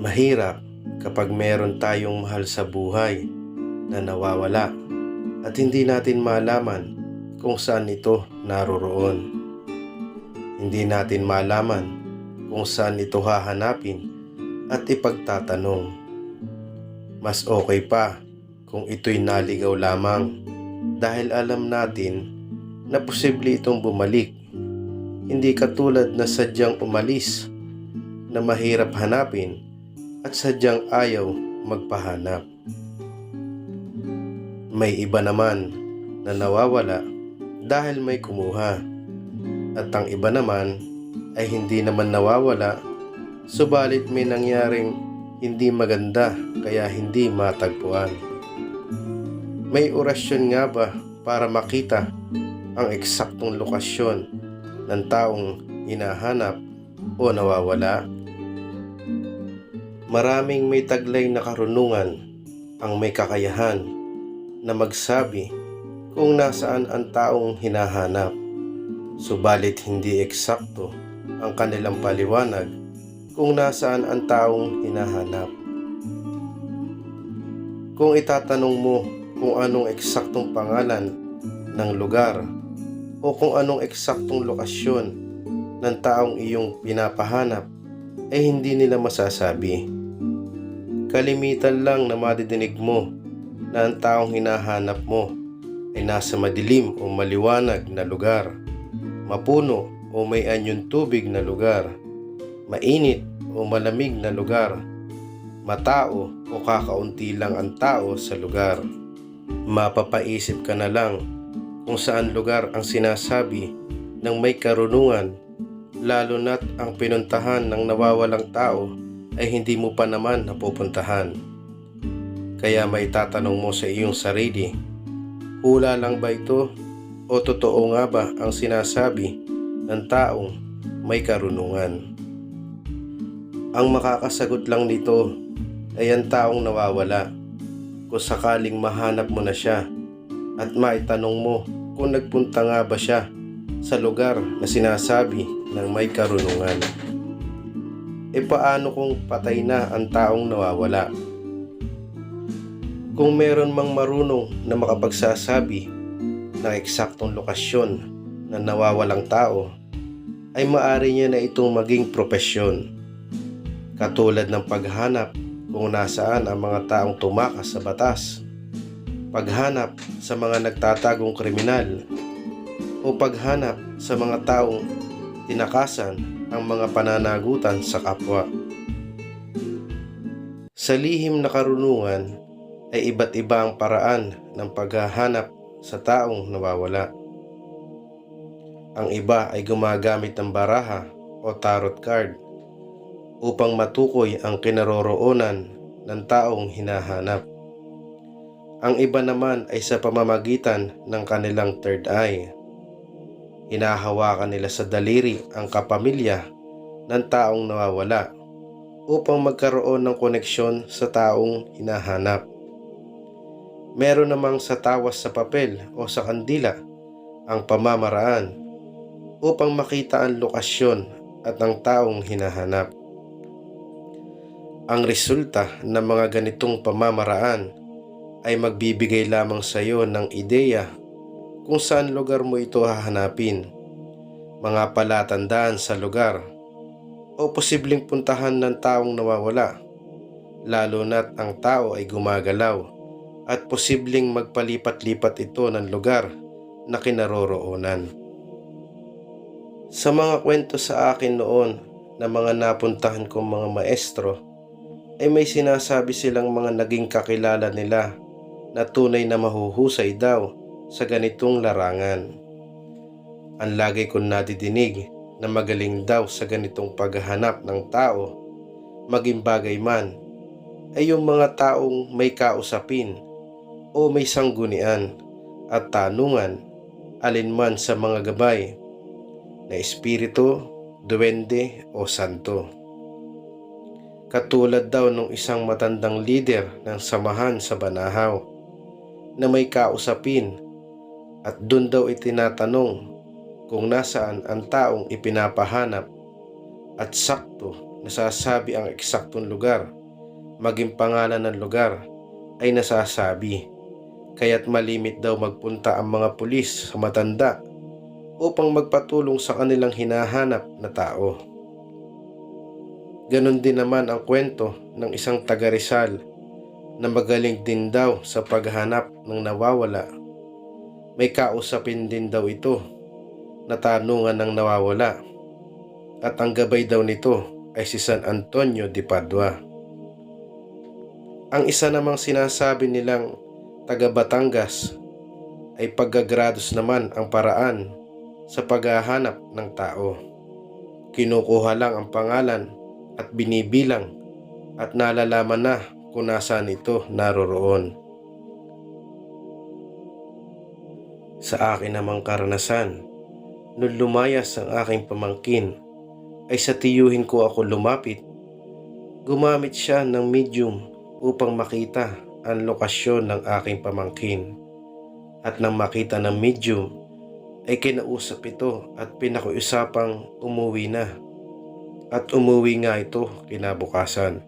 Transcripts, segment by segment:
Mahirap kapag meron tayong mahal sa buhay na nawawala at hindi natin malaman kung saan ito naroroon. Hindi natin malaman kung saan ito hahanapin at ipagtatanong. Mas okay pa kung ito'y naligaw lamang dahil alam natin na posible itong bumalik. Hindi katulad na sadyang umalis na mahirap hanapin at sadyang ayaw magpahanap. May iba naman na nawawala dahil may kumuha at ang iba naman ay hindi naman nawawala subalit may nangyaring hindi maganda kaya hindi matagpuan. May orasyon nga ba para makita ang eksaktong lokasyon ng taong hinahanap o nawawala? Maraming may taglay na karunungan ang may kakayahan na magsabi kung nasaan ang taong hinahanap. Subalit hindi eksakto ang kanilang paliwanag kung nasaan ang taong hinahanap. Kung itatanong mo kung anong eksaktong pangalan ng lugar o kung anong eksaktong lokasyon ng taong iyong pinapahanap ay hindi nila masasabi. Kalimitan lang na madidinig mo na ang taong hinahanap mo ay nasa madilim o maliwanag na lugar, mapuno o may anyong tubig na lugar, mainit o malamig na lugar, matao o kakaunti lang ang tao sa lugar. Mapapaisip ka na lang kung saan lugar ang sinasabi ng may karunungan lalo na't ang pinuntahan ng nawawalang tao ay hindi mo pa naman napupuntahan. Kaya may tatanong mo sa iyong sarili, hula lang ba ito o totoo nga ba ang sinasabi ng taong may karunungan? Ang makakasagot lang nito ay ang taong nawawala kung sakaling mahanap mo na siya at maitanong mo kung nagpunta nga ba siya sa lugar na sinasabi ng may karunungan. E paano kung patay na ang taong nawawala? Kung meron mang marunong na makapagsasabi ng eksaktong lokasyon na nawawalang tao, ay maari niya na itong maging propesyon. Katulad ng paghanap kung nasaan ang mga taong tumakas sa batas, paghanap sa mga nagtatagong kriminal, o paghanap sa mga taong tinakasan ang mga pananagutan sa kapwa. Sa lihim na karunungan ay iba't iba ang paraan ng paghahanap sa taong nawawala. Ang iba ay gumagamit ng baraha o tarot card upang matukoy ang kinaroroonan ng taong hinahanap. Ang iba naman ay sa pamamagitan ng kanilang third eye. Hinahawakan nila sa daliri ang kapamilya ng taong nawawala upang magkaroon ng koneksyon sa taong hinahanap. Meron namang sa tawas sa papel o sa kandila ang pamamaraan upang makita ang lokasyon at ang taong hinahanap. Ang resulta ng mga ganitong pamamaraan ay magbibigay lamang sa iyo ng ideya kung saan lugar mo ito hahanapin, mga palatandaan sa lugar, o posibleng puntahan ng taong nawawala, lalo na't ang tao ay gumagalaw at posibleng magpalipat-lipat ito ng lugar na kinaroroonan. Sa mga kwento sa akin noon na mga napuntahan kong mga maestro, ay may sinasabi silang mga naging kakilala nila na tunay na mahuhusay daw sa ganitong larangan. Ang lagi kong nadidinig na magaling daw sa ganitong paghahanap ng tao, maging bagay man, ay yung mga taong may kausapin o may sanggunian at tanungan alinman sa mga gabay na espiritu, duwende o santo. Katulad daw ng isang matandang leader ng samahan sa Banahaw na may kausapin at doon daw itinatanong kung nasaan ang taong ipinapahanap at sakto nasasabi ang eksaktong lugar, maging pangalan ng lugar ay nasasabi. Kaya't malimit daw magpunta ang mga pulis sa matanda upang magpatulong sa kanilang hinahanap na tao. Ganon din naman ang kwento ng isang taga Rizal na magaling din daw sa paghanap ng nawawala. May kausapin din daw ito na tanungan ng nawawala at ang gabay daw nito ay si San Antonio de Padua. Ang isa namang sinasabi nilang taga Batangas ay paggagrados naman ang paraan sa paghahanap ng tao. Kinukuha lang ang pangalan at binibilang at nalalaman na kung nasaan ito naroroon. Sa akin namang karanasan, nung lumayas ang aking pamangkin, ay sa tiyuhin ko ako lumapit. Gumamit siya ng medium upang makita ang lokasyon ng aking pamangkin. At nang makita ng medium, ay kinausap ito at pinakiusapang umuwi na. At umuwi nga ito kinabukasan.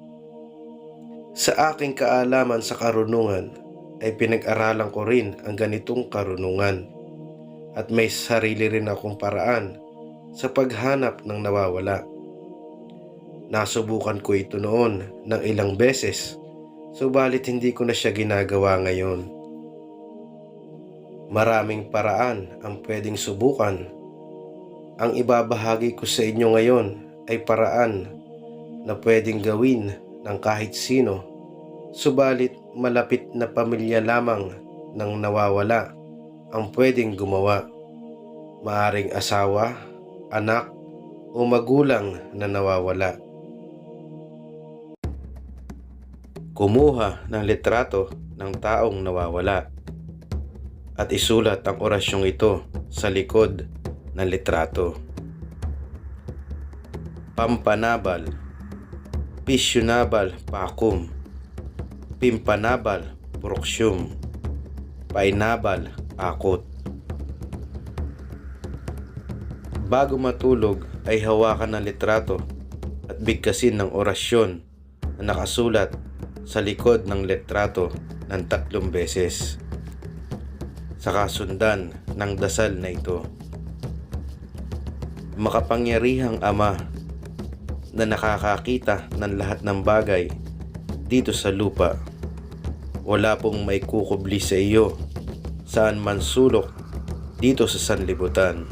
Sa aking kaalaman sa karunungan ay pinag-aralan ko rin ang ganitong karunungan at may sarili rin akong paraan sa paghanap ng nawawala. Nasubukan ko ito noon ng ilang beses subalit hindi ko na siya ginagawa ngayon. Maraming paraan ang pwedeng subukan. Ang ibabahagi ko sa inyo ngayon ay paraan na pwedeng gawin ng kahit sino subalit malapit na pamilya lamang ng nawawala ang pwedeng gumawa. Maaring asawa, anak, o magulang na nawawala. Kumuha ng litrato ng taong nawawala at isulat ang orasyong ito sa likod ng litrato. Pampanabal, Pisyonabal Pakum, Pimpanabal Proxyum, Painabal Akot. Bago matulog ay hawakan ng litrato at bigkasin ng orasyon na nakasulat sa likod ng litrato ng tatlong beses. Sa kasundan ng dasal na ito. Makapangyarihang Ama na nakakakita ng lahat ng bagay dito sa lupa. Wala pong may kukubli sa iyo saan man sulok dito sa sanlibutan.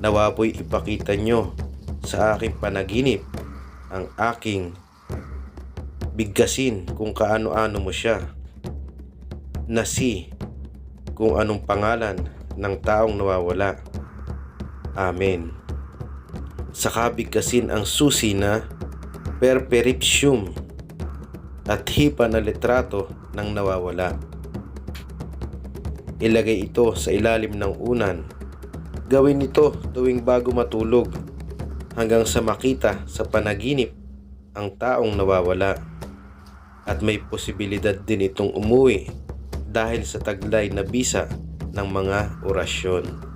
Nawa po'y ipakita nyo sa aking panaginip ang aking bigkasin kung kaano-ano mo siya. Na si kung anong pangalan ng taong nawawala. Amen. Saka bigkasin ang susi na perperipsyum at hipa na litrato ng nawawala. Ilagay ito sa ilalim ng unan. Gawin ito tuwing bago matulog hanggang sa makita sa panaginip ang taong nawawala. At may posibilidad din itong umuwi dahil sa taglay na bisa ng mga orasyon.